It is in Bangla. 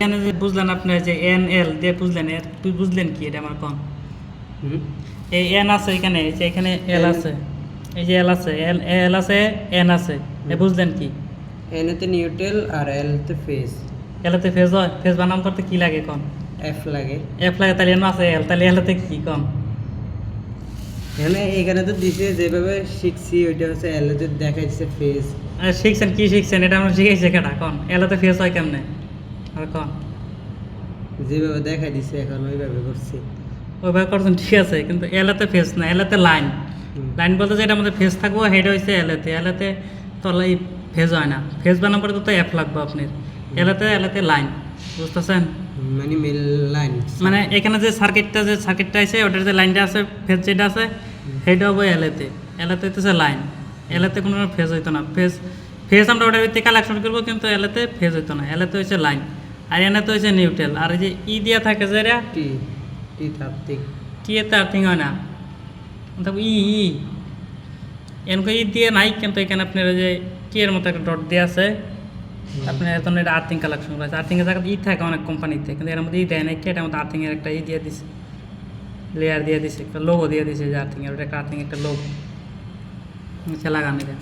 এখানে যে বুঝলেন আপনি যে এন এল দিয়ে বুঝলেন? এর তুই বুঝলেন কি এটা আমার কম? এই এন আছে এখানে যে এখানে এল আছে। এই যে এল আছে এল এল আছে এন আছে। এ বুঝলেন কি? এনতে নিউট্রাল আর এলতে ফেস এলাতে ফেজ হয়? ফেজ বানাম করতে কি লাগে কম? এফ লাগে। এফ লাগে তাহলে এন আছে এল তাহলে এলাতে কি কম? এখানে এখানে তো দিছে যেভাবে শিখছি ওইটা হচ্ছে এলতে দেখাইছে ফেস আর শিখছেন কি শিখছেন? এটা আমরা শিখেছি কেটা কন এলাতে ফেজ হয় কেমনে? আর কন? যেভাবে দেখাই দিছে এখন ওইভাবে করছি। ওইভাবে করছেন ঠিক আছে কিন্তু এলাতে ফেজ না এলাতে লাইন লাইন বলতে যে এটার মধ্যে ফেজ থাকব হেড হয়েছে এলাতে। এলাতে তলাই ফেজ হয় না। ফেজ বানাম পরে তো এফ লাগবে আপনার। এলাতে এলাতে লাইন বুঝতেছেন? মানে মিল লাইন মানে এখানে যে সার্কিটটা যে সার্কিটটা আছে ওটার যে লাইনটা আছে ফেজ যেটা আছে সেটা হবে এলাতে। এলাতে হচ্ছে লাইন এলাতে কোনো ফেজ হইতো না। ফেজ ফেজ আমরা ওটার ভিত্তি কালেকশন করব কিন্তু এলাতে ফেজ হইতো না। এলাতে হচ্ছে লাইন আর এনাতে হচ্ছে নিউট্রাল আর এই যে ই দিয়া থাকে যে এটা টি টি তাত্ত্বিক টি এতে আর্থিং হয় না। তবে ই ই। এনকো ই দিয়ে নাই কিন্তু এখানে আপনার যে টি এর মতো একটা ডট দিয়ে আছে। আপনার এখন এটা আর্থিং কালেকশন করেছে আর্থিংয়ের জায়গায় ই থাকে অনেক কোম্পানিতে কিন্তু এর মধ্যে ই দেয় না কি এটার মধ্যে আর্থিংয়ের একটা ই দিয়ে দিছে? লেয়ার দিয়ে দিছে একটা লোগো দিয়ে দিছে যে আর্থিংয়ের ওটা একটা আর্থিং একটা লোগো নিচে লাগানো এটা।